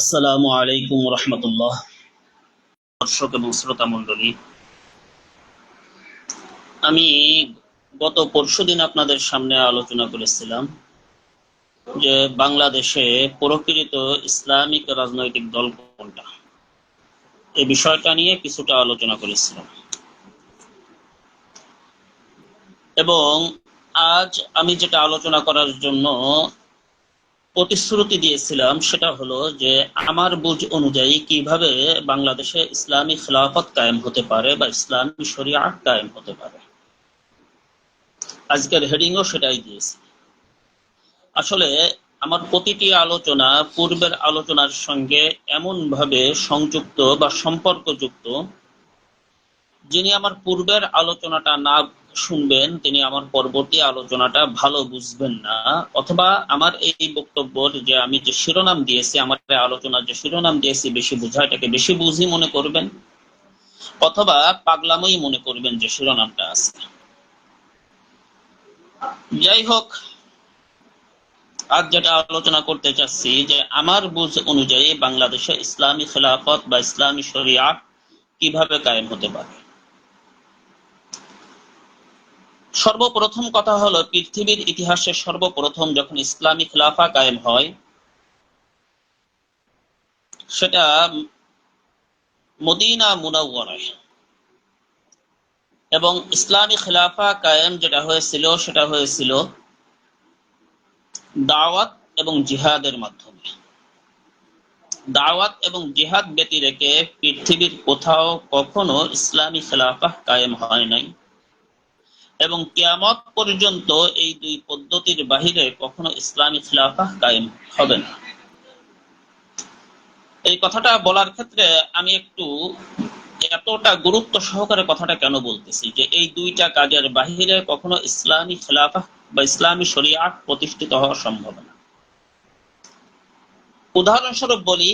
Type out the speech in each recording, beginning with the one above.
আসসালামু আলাইকুম রহমতুল্লাহ। দর্শক এবং শ্রোতা মন্ডলী আমি গত পরশুদিন আপনাদের সামনে আলোচনা করেছিলাম যে বাংলাদেশে প্রকৃত ইসলামিক রাজনৈতিক দল কোনটা? এই বিষয়টা নিয়ে কিছুটা আলোচনা করেছিলাম। এবং আজ আমি যেটা আলোচনা করার জন্য প্রতিশ্রুতি দিয়েছিলাম সেটা হলো যে আমার বুঝ অনুযায়ী কীভাবে বাংলাদেশে ইসলামী খেলাফত কায়েম হতে পারে বা ইসলামী শরিয়া কায়েম হতে পারে। আজকের হেডিংও সেটাই দিয়েছি। আসলে আমার প্রতিটি আলোচনা পূর্বের আলোচনার সঙ্গে এমন ভাবে সংযুক্ত বা সম্পর্কযুক্ত, যিনি আমার পূর্বের আলোচনাটা না শুনবেন, তিনি আমার পরবর্তী আলোচনাটা ভালো বুঝবেন না। অথবা আমার এই বক্তব্যর যে আমি যে শিরোনাম দিয়েছি, আমার আলোচনার যে শিরোনাম দিয়েছি, বেশি বোঝা, এটাকে বেশি বুঝি মনে করবেন। অথবা পাগলামই মনে করবেন যে শিরোনামটা আছে। যাই হোক, আজ যেটা আলোচনা করতে চাচ্ছি যে আমার বুঝ অনুযায়ী বাংলাদেশে ইসলামী খেলাফত বা ইসলামী শরিয়া কীভাবে কায়েম হতে পারে? সর্বপ্রথম কথা হলো, পৃথিবীর ইতিহাসে সর্বপ্রথম যখন ইসলামী খিলাফা কায়েম হয়, সেটা মদিনা মুনাওয়ারায়। এবং ইসলামী খিলাফা কায়েম যেটা হয়েছিল, সেটা হয়েছিল দাওয়াত এবং জিহাদের মাধ্যমে। দাওয়াত এবং জিহাদ ব্যতি রেখে পৃথিবীর কোথাও কখনো ইসলামী খেলাফা কায়েম হয় নাই। এবং কিয়ামত পর্যন্ত এই দুই পদ্ধতির বাহিরে কখনো ইসলামী খিলাফা কায়েম হবে না। এই কথাটা বলার ক্ষেত্রে আমি একটু এতটা গুরুত্ব সহকারে কথাটা কেন বলতেছি যে এই দুইটা কাজের বাহিরে কখনো ইসলামী খেলাফা বা ইসলামী শরিয়া প্রতিষ্ঠিত হওয়া সম্ভব না। উদাহরণস্বরূপ বলি,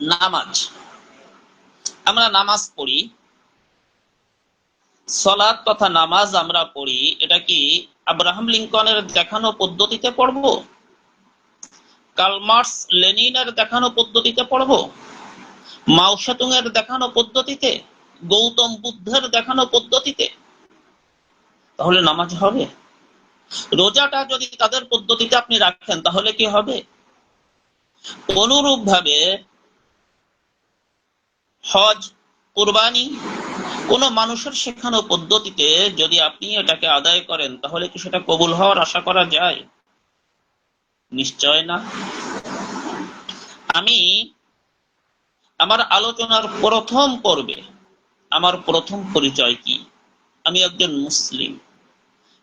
নামাজ। আমরা নামাজ পড়ি সলাদ তথা নামাজ আমরা পড়ি, এটা কি আব্রাহাম লিঙ্কনের দেখানো পদ্ধতিতে পড়ব? কালমার্স লেনিনের দেখানো পদ্ধতিতে পড়ব? মাও সেতুং এর দেখানো পদ্ধতিতে? গৌতম বুদ্ধের দেখানো পদ্ধতিতে? তাহলে নামাজ হবে। রোজাটা যদি তাদের পদ্ধতিতে আপনি রাখেন, তাহলে কি হবে? অনুরূপ ভাবে হজ, কোরবানি কোন মানুষের শেখানো পদ্ধতিতে যদি আপনি এটাকে আদায় করেন, তাহলে কি সেটা কবুল হওয়ার আশা করা যায়? নিশ্চয় না। আমি আমার আলোচনার প্রথম পর্বে, আমার প্রথম পরিচয় কি? আমি একজন মুসলিম।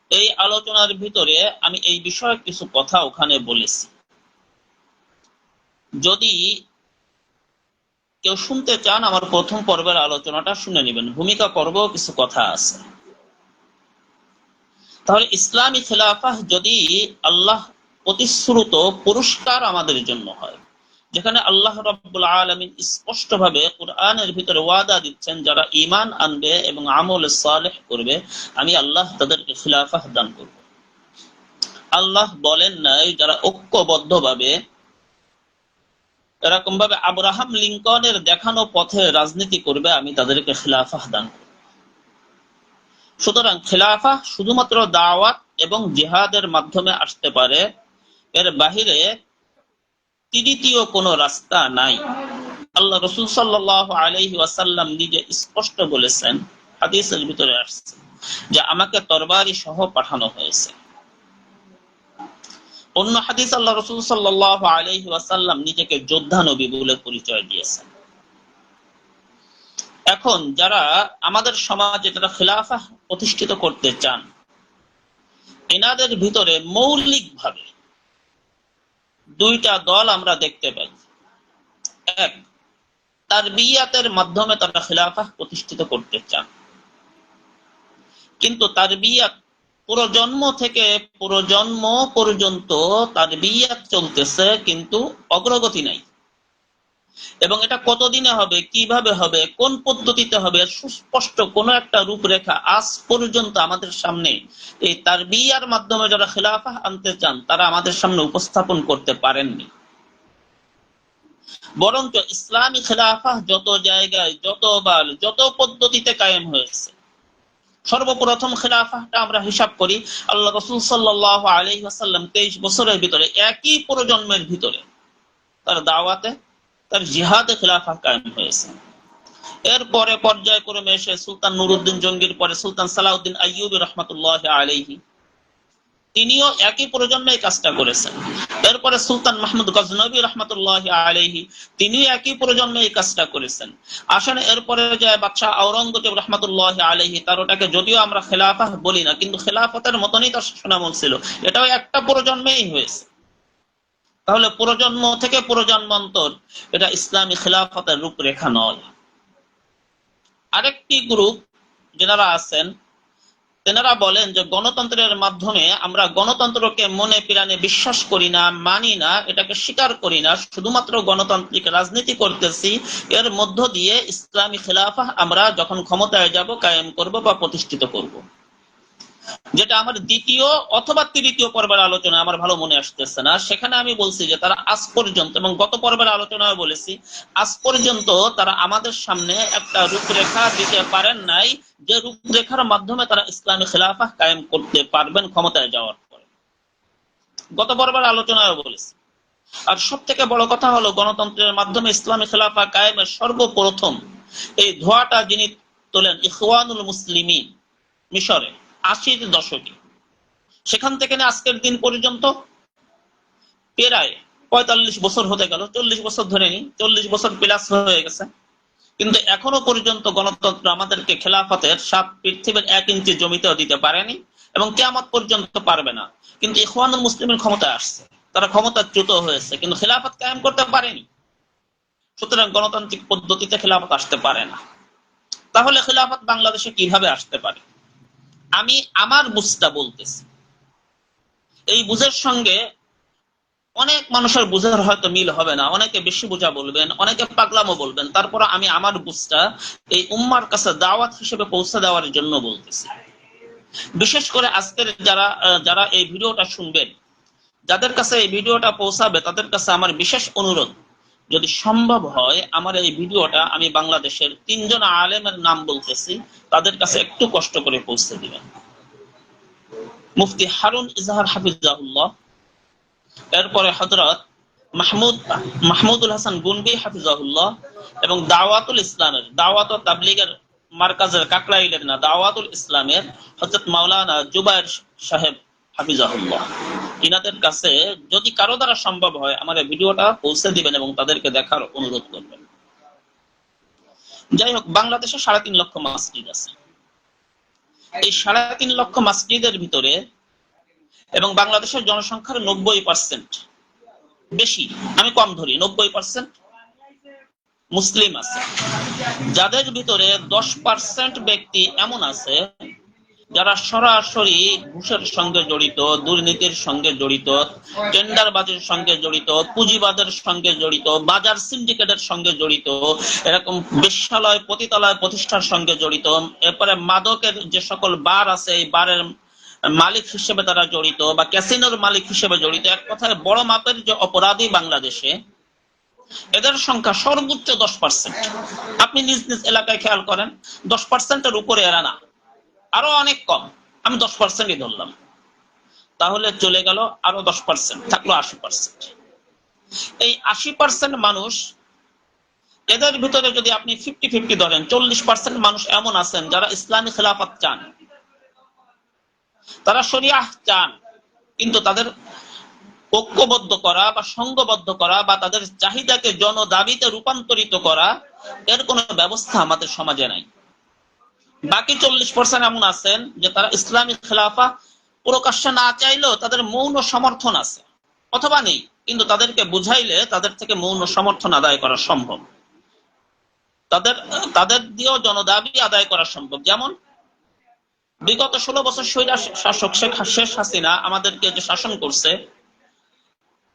এই আলোচনার ভিতরে আমি এই বিষয়ে কিছু কথা ওখানে বলেছি। যদি কেউ শুনতে চান আমার প্রথম পর্বের আলোচনাটা, শুনে নেবেন। ভূমিকা পর্ব কিছু কথা আছে। তাহলে ইসলামী খেলাফা যদি আল্লাহ প্রতিশ্রুত পুরস্কার আমাদের জন্য হয়, যেখানে আল্লাহ রব্বুল আলমিন স্পষ্ট ভাবে কোরআনের ভিতরে ওয়াদা দিচ্ছেন, যারা ইমান আনবে এবং আমল সালেহ করবে, আমি আল্লাহ তাদেরকে খিলাফাহ দান করব। আল্লাহ বলেন নাই, যারা ঐক্যবদ্ধ ভাবে এরকম ভাবে আব্রাহাম লিঙ্কনের দেখানো পথে রাজনীতি করবে, আমি তাদেরকে খিলাফা দান সুতরাং খিলাফা শুধুমাত্র দাওয়াত এবং জিহাদের মাধ্যমে আসতে পারে, এর বাহিরে তৃতীয় কোনো রাস্তা নাই। আল্লাহ রসুল ওয়াসাল্লাম নিজে স্পষ্ট বলেছেন, হাদিসের ভিতরে আসছে যে আমাকে তরবারি সহ পাঠানো হয়েছে। অন্য হাদিস আল্লাহ রসুল সাল্লাহ আলহি ওয়াসাল্লাম নিজেকে যোদ্ধা নবী বলে পরিচয় দিয়েছেন। এখন যারা আমাদের সমাজে যারা খিলাফা প্রতিষ্ঠিত করতে চান, এনাদের ভিতরে মৌলিক ভাবে দুইটা দল আমরা দেখতে পাই। এক তার বিয়াতের মাধ্যমে তারা খিলাফা প্রতিষ্ঠিত করতে চান। কিন্তু তার বিয়াত পুরো জন্ম থেকে পুরো জন্ম পর্যন্ত তার বিয়াত চলতেছে, কিন্তু অগ্রগতি নাই। এবং এটা কতদিনে হবে, কীভাবে হবে, কোন পদ্ধতিতে হবে, সুস্পষ্ট কোন একটা রূপরেখা আজ পর্যন্ত আমাদের সামনে এই তার বিয়ার মাধ্যমে যারা খিলাফা আনতে চান, তারা আমাদের সামনে উপস্থাপন করতে পারেননি। বরঞ্চ ইসলামী খেলাফা যত জায়গায়, যতবার, যত পদ্ধতিতে কায়েম হয়েছে সর্বপ্রথম খেলাফাটা আমরা হিসাব করি আল্লাহ রসুল সাল্লাহ আলহি আসাল্লাম তেইশ বছরের ভিতরে, একই প্রজন্মের ভিতরে তার দাওয়াতে, তার জিহাদে খেলাফা কায়েম হয়েছে। এরপরে পর্যায়ক্রমে এসে সুলতান নুরুদ্দিন জঙ্গির পরে সুলতান সালাউদ্দিন আইয়ুব রহমতুল্লাহ আলহি তিনিও একই প্রজন্মে কাজটা করেছেন। এরপরে সুলতান মাহমুদ গজনবী রহমতুল্লাহ আলহি তিনিও একই প্রজন্মে এই কাজটা করেছেন। আসেন এরপরে যায় বাদশাহ আওরঙ্গজেব রহমতুল্লাহ আলহি তার ওটাকে যদিও আমরা খেলাফা বলি না, কিন্তু খেলাফতের মতনই তার শাসনামল ছিল। এটাও একটা প্রজন্মেই হয়েছে। তাহলে প্রজন্ম থেকে প্রজন্মান্তর এটা ইসলামী খেলাফতের রূপরেখা নয়। আরেকটি গ্রুপ যেনারা আছেন তেনারা বলেন যে গণতন্ত্রের মাধ্যমে আমরা গণতন্ত্রকে মনে প্রাণে বিশ্বাস করি না, মানি না, এটাকে স্বীকার করি না। শুধুমাত্র গণতান্ত্রিক রাজনীতি করতেছি, এর মধ্য দিয়ে ইসলামী খেলাফা আমরা যখন ক্ষমতায় যাব, কায়েম করব বা প্রতিষ্ঠিত করব। যেটা আমার দ্বিতীয় অথবা তৃতীয় পর্বের আলোচনা আমার ভালো মনে আসতেছে না। সেখানে আমি বলছি যে তারা আজ পর্যন্ত, এবং গত পর্বের আলোচনায় বলেছি, আজ পর্যন্ত তারা আমাদের সামনে একটা রূপরেখা দিতে পারেন নাই, যে রূপরেখার মাধ্যমে তারা ইসলামী খেলাফা কায়েম করতে পারবেন ক্ষমতায় যাওয়ার পরে। গত পর্বের আলোচনায় বলেছি। আর সব থেকে বড় কথা হলো, গণতন্ত্রের মাধ্যমে ইসলামী খেলাফা কায়েমের সর্বপ্রথম এই ধোয়াটা যিনি তোলেন, ইখওয়ানুল মুসলিমিন মিশরে আশির দশকে। সেখান থেকে আজকের দিন পর্যন্ত প্রায় পঁয়তাল্লিশ বছর হতে গেল, চল্লিশ বছর ধরে নি চল্লিশ বছর প্লাস হয়ে গেছে। কিন্তু এখনও পর্যন্ত গণতন্ত্র আমাদেরকে খেলাফতের সাত পৃথিবীর এক ইঞ্চি জমিতেও দিতে পারেনি এবং কেয়ামত পর্যন্ত পারবে না। কিন্তু ইখওয়ানুল মুসলিমের ক্ষমতায় আসছে, তারা ক্ষমতাচ্যুত হয়েছে, কিন্তু খেলাফত কায়েম করতে পারেনি। সুতরাং গণতান্ত্রিক পদ্ধতিতে খেলাফত আসতে পারে না। তাহলে খেলাফত বাংলাদেশে কীভাবে আসতে পারে? আমি আমার বুঝটা বলতেছি। এই বুঝের সঙ্গে অনেক মানুষের বুঝার হয়তো মিল হবে না। অনেকে বেশি বোঝা বলবেন, অনেকে পাগলামো বলবেন। তারপর আমি আমার বুঝটা এই উম্মার কাছে দাওয়াত হিসেবে পৌঁছে দেওয়ার জন্য বলতেছি। বিশেষ করে আজকের যারা যারা এই ভিডিওটা শুনবেন, যাদের কাছে এই ভিডিওটা পৌঁছাবে, তাদের কাছে আমার বিশেষ অনুরোধ। যদি সম্ভব হয়, আমার এই ভিডিওটা আমি বাংলাদেশের তিনজন আলেমের নাম বলতেছি, তাদের কাছে একটু কষ্ট করে পৌঁছে দিবেন। মুফতি হারুন ইজাহার হাফিজাহুল্লাহ, এরপরে হজরত মাহমুদ, মাহমুদুল হাসান গুনবি হাফিজাহুল্লাহ এবং দাওয়াতুল ইসলামের, দাওয়াত তাবলিগের মার্কাজের কাকরাইলের না, দাওয়াতুল ইসলামের হজরত মাওলানা জুবাইর সাহেব হাফিজাহুল্লাহ। কাছে যদি কারও দ্বারা সম্ভব হয় আমার ভিডিওটা পৌঁছে দিবেন এবং তাদেরকে দেখার অনুরোধ করবেন। যাই হোক, বাংলাদেশে সাড়ে তিন লক্ষ মসজিদ আছে। এই সাড়ে তিন লক্ষ মসজিদের ভিতরে এবং বাংলাদেশের জনসংখ্যার নব্বই পার্সেন্ট বেশি, আমি কম ধরি, নব্বই পার্সেন্ট মুসলিম আছে। যাদের ভিতরে দশ পার্সেন্ট ব্যক্তি এমন আছে যারা সরাসরি ঘুষের সঙ্গে জড়িত, দুর্নীতির সঙ্গে জড়িত, টেন্ডারবাজির সঙ্গে জড়িত পুঁজিবাদের সঙ্গে জড়িত, বাজার সিন্ডিকেটের সঙ্গে জড়িত, এরকম বেশ্যালয়, পতিতালয় প্রতিষ্ঠার সঙ্গে জড়িত, এরপরে মাদকের যে সকল বার আছে, এই বারের মালিক হিসেবে তারা জড়িত বা ক্যাসিনোর মালিক হিসেবে জড়িত, এক কথায় বড় মাপের যে অপরাধী বাংলাদেশে, এদের সংখ্যা সর্বোচ্চ দশ পার্সেন্ট আপনি নিজ নিজ এলাকায় খেয়াল করেন, দশ পার্সেন্টের উপরে এরা না। আরও অনেক কম। আমি দশ পার্সেন্টই ধরলাম। তাহলে চলে গেল আরও দশ পার্সেন্ট থাকল আশি পার্সেন্ট এই আশি পার্সেন্ট মানুষ, এদের ভিতরে যদি আপনি ফিফটি ফিফটি ধরেন, চল্লিশ পার্সেন্ট মানুষ এমন আছেন যারা ইসলামী খেলাফত চান। তারা শরিয়াহ চান, কিন্তু তাদের ঐক্যবদ্ধ করা বা সংঘবদ্ধ করা বা তাদের চাহিদাকে জনদাবিতে রূপান্তরিত করা, এর কোনো ব্যবস্থা আমাদের সমাজে নাই। বাকি চল্লিশ পার্সেন্ট এমন আছেন যে তারা ইসলামী খেলাফা প্রকাশ্যে না চাইলেও তাদের মৌন সমর্থন আছে। অথবা নেই, কিন্তু তাদেরকে বুঝাইলে তাদের থেকে মৌন সমর্থন আদায় করা সম্ভব। তাদের তাদের দিয়েও জনদাবি আদায় করা সম্ভব। যেমন, বিগত ষোলো বছর সৈরা শাসক শেখ শেষ হাসিনা আমাদেরকে যে শাসন করছে,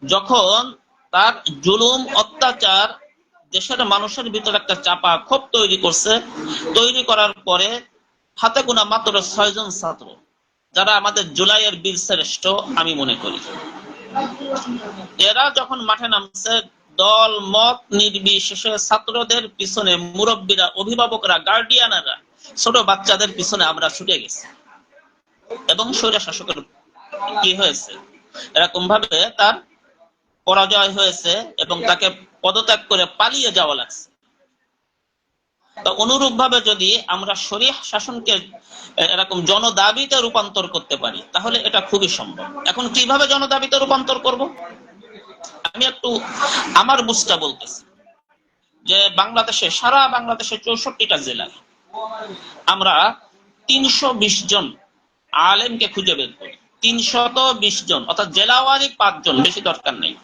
যখন তার জুলুম, অত্যাচার দেশের মানুষের ভিতরে একটা চাপা ক্ষোভ তৈরি করছে। তৈরি করার পরে হাতে গোনা মাত্র ছয়জন ছাত্র, যারা আমাদের জুলাইয়ের বীর শ্রেষ্ঠ, আমি মনে করি। এরা যখন মাঠে নামছে, দল, মত নির্বিশেষে ছাত্রদের পিছনে মুরব্বীরা, অভিভাবকরা গার্ডিয়ানরা ছোট বাচ্চাদের পিছনে আমরা ছুটে গেছি। এবং স্বৈরা শাসকের কি হয়েছে? এরকম ভাবে তার পরাজয় হয়েছে এবং তাকে পদত্যাগ করে পালিয়ে যাওয়া লাগছে। তো অনুরূপ ভাবে যদি আমরা শরীর শাসনকে এরকম জনদাবিতে রূপান্তর করতে পারি তাহলে এটা খুবই সম্ভব। এখন কীভাবে জনদাবিতে রূপান্তর করব? আমি একটু আমার বুঝটা বলতেছি। যে বাংলাদেশে সারা বাংলাদেশে চৌষট্টিটা জেলায় আমরা তিনশো বিশ জন আলেমকে খুঁজে বের করি। তিনশত বিশ জন অর্থাৎ জেলাওয়ারি পাঁচজন বেশি দরকার নেই।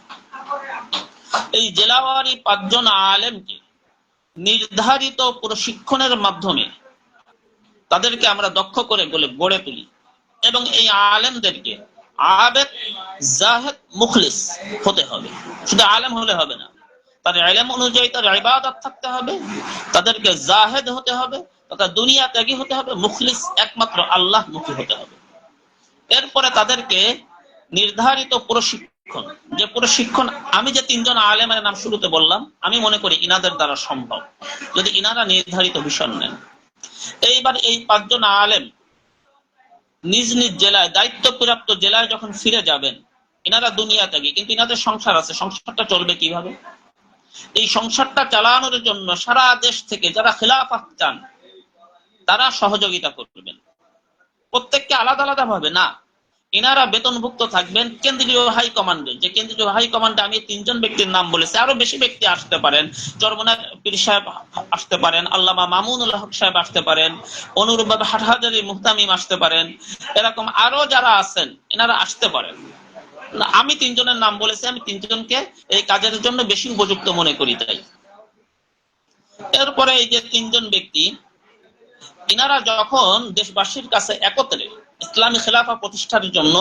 এই জেলাওয়ারি পাঁচজন আলেমকে নির্ধারিত প্রশিক্ষণের মাধ্যমে তাদেরকে আমরা দক্ষ করে বলে গড়ে তুলি। এবং এই আলেমদেরকে আবেদ জাহেদ মুখলিস হতে হবে। শুধু আলেম হলে হবে না, তার আলেম অনুযায়ী তার ইবাদত থাকতে হবে, তাদেরকে জাহেদ হতে হবে তথা দুনিয়া ত্যাগী হতে হবে, মুখলিস একমাত্র আল্লাহ মুখী হতে হবে। এরপরে তাদেরকে নির্ধারিত প্রশিক্ষণ যে প্রশিক্ষণ আমি যে তিনজন আলেমের নাম শুরুতে বললাম, আমি মনে করি ইনাদের দ্বারা সম্ভব। যদি ইনারা নির্ধারিত ভীষণ নেন। এইবার এই পাঁচজন আলেম নিজ নিজ জেলায়, দায়িত্বপ্রাপ্ত জেলায় যখন ফিরে যাবেন এনারা দুনিয়া ত্যাগী কিন্তু ইনাদের সংসার আছে, সংসারটা চলবে কীভাবে? এই সংসারটা চালানোর জন্য সারা দেশ থেকে যারা খেলাফাত চান, তারা সহযোগিতা করবেন। প্রত্যেককে আলাদা আলাদা ভাবে না। এনারা বেতনভুক্ত থাকবেন কেন্দ্রীয় হাই কমান্ডে। যে কেন্দ্রীয় হাই কমান্ডে আমি তিনজন ব্যক্তির নাম বলেছি। আরও বেশি ব্যক্তি আসতে পারেন। চরমনা পীর সাহেব আসতে পারেন, আল্লামা মামুনুল হক সাহেব আসতে পারেন, অনুরূপভাবে হাটহাজারি মুহতামিম আসতে পারেন। এরকম আরও যারা আছেন, এনারা আসতে পারেন। আমি তিনজনের নাম বলেছি, আমি তিনজনকে এই কাজের জন্য বেশি উপযুক্ত মনে করি তাই। এরপরে এই যে তিনজন ব্যক্তি, এনারা যখন দেশবাসীর কাছে একত্রে ইসলামী খেলাফা প্রতিষ্ঠার জন্য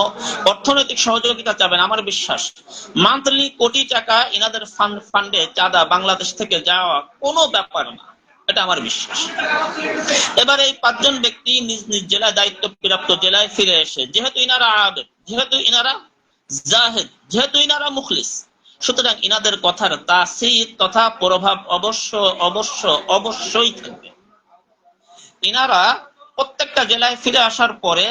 অর্থনৈতিক সহযোগিতা চাবেন, আমার বিশ্বাস। মান্থলি কোটি টাকা ফান্ড, ফান্ডে চাঁদা বাংলাদেশ থেকে যাওয়া কোনো ব্যাপার না, এটা আমার বিশ্বাস। এবার এই পাঁচজন ব্যক্তি নিজ নিজ জেলায় দায়িত্ব প্রাপ্ত জেলায় ফিরে এসে, যেহেতু ইনারা আবেদ যেহেতু ইনারা জাহেদ, যেহেতু ইনারা মুখলিস, সুতরাং ইনাদের কথার তাসির তথা প্রভাব অবশ্য অবশ্য, অবশ্যই থাকবে। ইনারা প্রত্যেকটা জেলায় ফিরে আসার পরে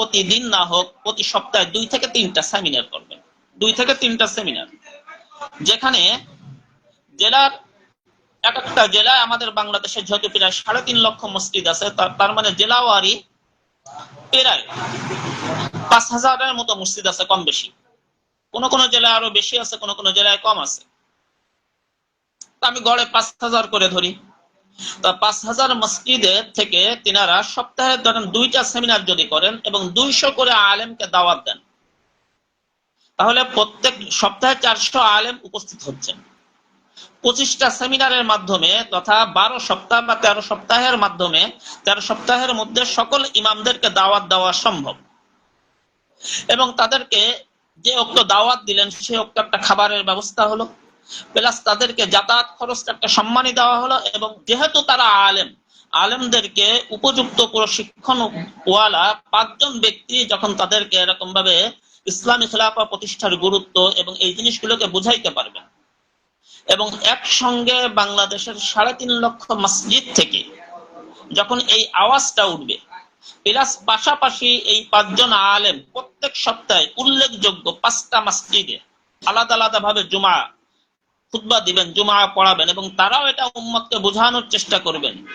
প্রতিদিন না হোক, প্রতি সপ্তাহে দুই থেকে তিনটা সেমিনার করবেন। দুই থেকে তিনটা সেমিনার যেখানে জেলার এক একটা জেলায় আমাদের বাংলাদেশে যেহেতু প্রায় সাড়ে তিন লক্ষ মসজিদ আছে তার- মানে জেলাওয়ারি প্রায় পাঁচ হাজারের মতো মসজিদ আছে কম বেশি। কোন কোন জেলায় আরও বেশি আছে, কোন কোন জেলায় কম আছে। আমি গড়ে পাঁচ হাজার করে ধরি। তা পাঁচ হাজার মসজিদের থেকে তিনারা সপ্তাহে ধরেন দুইটা সেমিনার যদি করেন এবং দুইশো করে আলেমকে দাওয়াত দেন। তাহলে প্রত্যেক সপ্তাহে চারশো আলেম উপস্থিত হচ্ছেন। পঁচিশটা সেমিনারের মাধ্যমে তথা বারো সপ্তাহ বা তেরো সপ্তাহের মাধ্যমে তেরো সপ্তাহের মধ্যে সকল ইমামদেরকে দাওয়াত দেওয়া সম্ভব। এবং তাদেরকে যে অক্ত দাওয়াত দিলেন সে অক্ত একটা খাবারের ব্যবস্থা হলো। প্লাস তাদেরকে যাতায়াত খরচটা একটা সম্মানই দেওয়া হলো এবং যেহেতু তারা আলেম, আলেমদেরকে উপযুক্ত প্রশিক্ষণ ওয়ালা পাঁচজন ব্যক্তি যখন তাদেরকে এরকম ভাবে ইসলামী খেলাফা প্রতিষ্ঠার গুরুত্ব এবং এই জিনিসগুলোকে বুঝাইতে পারবেন এবং একসঙ্গে বাংলাদেশের সাড়ে তিন লক্ষ মসজিদ থেকে যখন এই আওয়াজটা উঠবে, প্লাস পাশাপাশি এই পাঁচজন আলেম প্রত্যেক সপ্তাহে উল্লেখযোগ্য পাঁচটা মসজিদে আলাদা আলাদা ভাবে জুমা খুতবা দিবেন জুমা পড়াবেন এবং তারাও এটা উম্মতকে বোঝানোর চেষ্টা করবেন।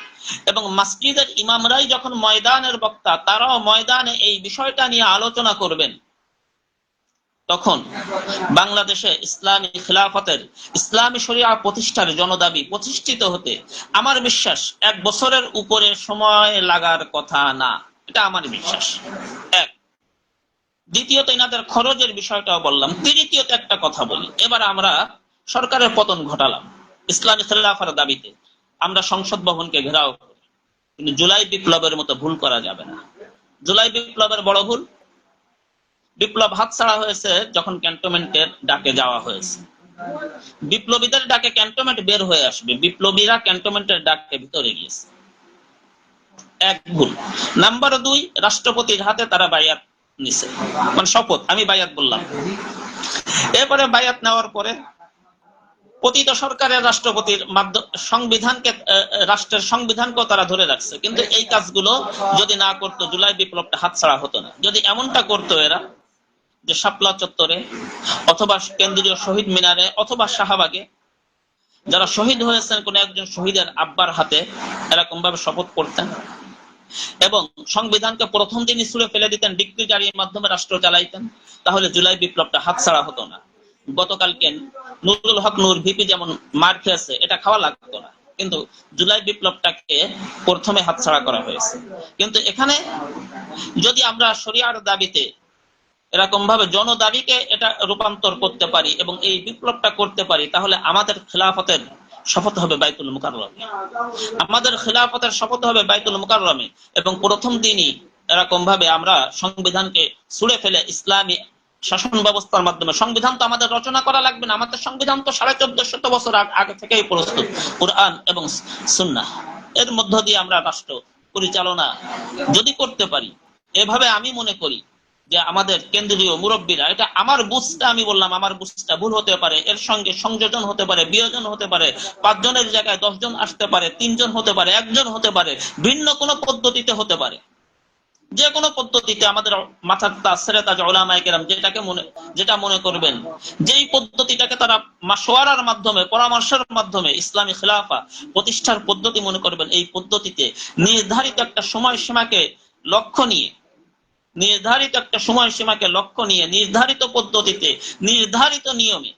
এবং মসজিদের ইমামরাই যখন ময়দানের বক্তা, তারাও ময়দানে এই বিষয়টা নিয়ে আলোচনা করবেন। তখন বাংলাদেশে ইসলামী খিলাফতের, ইসলামী শরিয়া প্রতিষ্ঠার জনদাবি প্রতিষ্ঠিত হতে আমার বিশ্বাস এক বছরের উপরে সময় লাগার কথা না। এটা আমার বিশ্বাস। এক। দ্বিতীয়ত, এনাদের খরচের বিষয়টাও বললাম। তৃতীয়ত, একটা কথা বলি। এবার আমরা সরকারের পতন ঘটালাম। ইসলামী খেলাফার দাবিতে আমরা সংসদ ভবনকে ঘেরাও করি। কিন্তু জুলাই বিপ্লবের মতো ভুল করা যাবে না। জুলাই বিপ্লবের বড় ভুল? বিপ্লব হাতছাড়া হয়েছে যখন ক্যান্টনমেন্টের ডাকে যাওয়া হয়েছে। বিপ্লবীদের ডাকে ক্যান্টনমেন্ট বের হয়ে আসবে। বিপ্লবীরা ক্যান্টনমেন্টের ডাকে ভিতরে গিয়েছে। এক ভুল। নাম্বার দুই, রাষ্ট্রপতির হাতে তারা বায়াত নিছে। মানে শপথ, আমি বায়াত বললাম। এরপরে বায়াত নেওয়ার পরে পতিত সরকারের রাষ্ট্রপতির সংবিধানকে রাষ্ট্রের সংবিধানকেও তারা ধরে রাখছে। কিন্তু এই কাজগুলো যদি না করতো, জুলাই বিপ্লবটা হাতছাড়া হতো না। যদি এমনটা করতো এরা, যে শাপলা চত্বরে অথবা কেন্দ্রীয় শহীদ মিনারে অথবা শাহবাগে যারা শহীদ হয়েছেন, কোন একজন শহীদের আব্বার হাতে এরকম ভাবে শপথ করতেন এবং সংবিধানকে প্রথম দিনই ছুড়ে ফেলে দিতেন ডিগ্রি জারির মাধ্যমে রাষ্ট্র চালাইতেন, তাহলে জুলাই বিপ্লবটা হাতছাড়া হতো না। গতকালকে নুরুল হক নূর ভিপি যেমন মার খেয়েছে, এটা খাওয়া লাগতো না। কিন্তু জুলাই বিপ্লবটাকে প্রথমে হাতছাড়া করা হয়েছে। কিন্তু এখানে যদি আমরা শরিয়ার দাবিতে এরকম ভাবে জনদাবিকে এটা রূপান্তর করতে পারি এবং এই বিপ্লবটা করতে পারি, তাহলে আমাদের খেলাফতের শপথ হবে বাইতুল মুকাররমে। আমাদের খেলাফতের শপথ হবে বাইতুল মুকাররমে এবং প্রথম দিনই এরকম ভাবে আমরা সংবিধানকে ছুড়ে ফেলে ইসলামী শাসন ব্যবস্থার মাধ্যমে। সংবিধান তো আমাদের রচনা করা লাগবে না। আমাদের সংবিধান তো সাড়ে চোদ্দ শত বছর আগে থেকেই প্রস্তুত। কোরআন এবং সুন্নাহ। এর মধ্য দিয়ে আমরা রাষ্ট্র পরিচালনা যদি করতে পারি, এভাবে আমি মনে করি যে আমাদের কেন্দ্রীয় মুরব্বীরা, এটা আমার বুঝটা আমি বললাম, আমার বুঝটা ভুল হতে পারে, এর সঙ্গে সংযোজন হতে পারে, বিয়োজন হতে পারে, পাঁচজনের জায়গায় দশজন আসতে পারে, তিনজন হতে পারে, একজন হতে পারে, ভিন্ন কোনো পদ্ধতিতে হতে পারে। যে কোনো পদ্ধতিতে আমাদের মাথার তাসরে তাজ যেটাকে মনে, যেটা মনে করবেন। যেই পদ্ধতিটাকে তারা মাসোয়ারার মাধ্যমে, পরামর্শের মাধ্যমে, ইসলামী খেলাফা প্রতিষ্ঠার পদ্ধতি মনে করবেন, এই পদ্ধতিতে নির্ধারিত একটা সময় সীমাকে লক্ষ্য নিয়ে, নির্ধারিত একটা সময় সীমাকে লক্ষ্য নিয়ে, নির্ধারিত পদ্ধতিতে, নির্ধারিত নিয়মে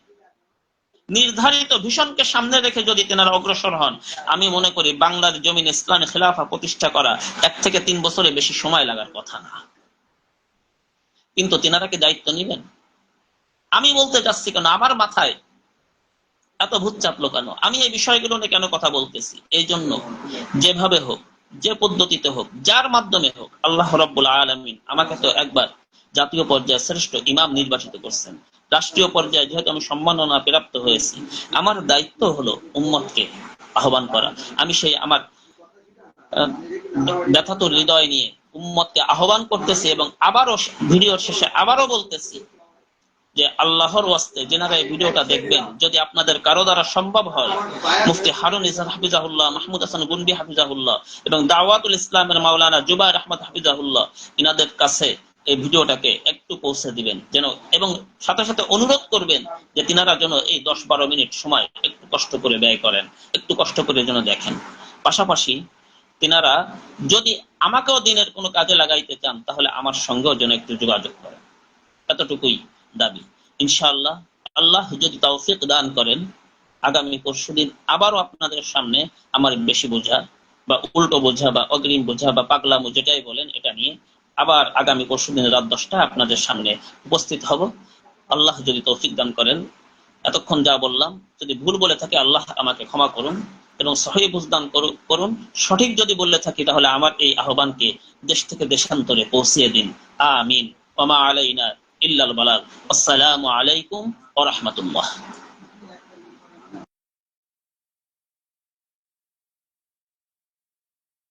নির্ধারিত ভীষণকে সামনে রেখে যদি তেনারা অগ্রসর হন, আমি মনে করি বাংলার জমিন ইসলামী খেলাফা প্রতিষ্ঠা করা এক থেকে তিন বছরে বেশি সময় লাগার কথা না। কিন্তু তেনারা কি দায়িত্ব নিবেন? আমি বলতে চাচ্ছি কেন, আমার মাথায় এত ভূত চাপলো কেন? আমি এই বিষয়গুলো নিয়ে কেন কথা বলতেছি? এই জন্য যেভাবে হোক, যে পদ্ধতিতে হোক, যার মাধ্যমে হোক, আল্লাহ রব্বুল আলমিন আমাকে তো একবার জাতীয় পর্যায়ে শ্রেষ্ঠ ইমাম নির্বাচিত করছেন। রাষ্ট্রীয় পর্যায়ে যেহেতু আমি সম্মাননা প্রাপ্ত হয়েছি, আমার দায়িত্ব হলো উম্মতকে আহ্বান করা। আমি সেই আমার ব্যথাত হৃদয় নিয়ে উম্মতকে আহ্বান করতেছি এবং আবারও ভিডিওর শেষে আবারও বলতেছি যে আল্লাহর ওয়াস্তে যেনারা এই ভিডিওটা দেখবেন, যদি আপনাদের কারও দ্বারা সম্ভব হয়, মুফতি হারুন ইসান হাফিজাহুল্লাহ, মাহমুদ হাসান গুনবি হাফিজাহুল্লাহ এবং দাওয়াতুল ইসলামের মাওলানা জুবাই আহমদ হাফিজাহুল্লাহ, ইনাদের কাছে এই ভিডিওটাকে একটু পৌঁছে দিবেন, যেন এবং সাথে সাথে অনুরোধ করবেন যে তিনারা যেন এই দশ বারো মিনিট সময় একটু কষ্ট করে ব্যয় করেন, একটু কষ্ট করে যেন দেখেন। পাশাপাশি তিনারা যদি আমাকেও দিনের কোনো কাজে লাগাইতে চান, তাহলে আমার সঙ্গেও যেন একটু যোগাযোগ করেন। এতটুকুই দাবি। ইনশাআল্লাহ, আল্লাহ যদি তৌফিক দান করেন, আগামী পরশুদিন আবারও আপনাদের সামনে আমার বেশি বোঝা বা উল্টো বোঝা বা অগ্রিম বোঝা বা পাগলামো যেটাই বলেন, এটা নিয়ে আবার আগামী পরশুদিন রাত দশটা আপনাদের সামনে উপস্থিত হব। আল্লাহ যদি তৌফিক দান করেন, এতক্ষণ যা বললাম, যদি ভুল বলে থাকে আল্লাহ আমাকে ক্ষমা করুন এবং সহি বুঝদান করু- করুন। সঠিক যদি বললে থাকি তাহলে আমার এই আহ্বানকে দেশ থেকে দেশান্তরে পৌঁছিয়ে দিন। আমিন। ওমা আলাইনা ইল্লাল বালাগ। আসসালামু আলাইকুম ওয়া রাহমাতুল্লাহ।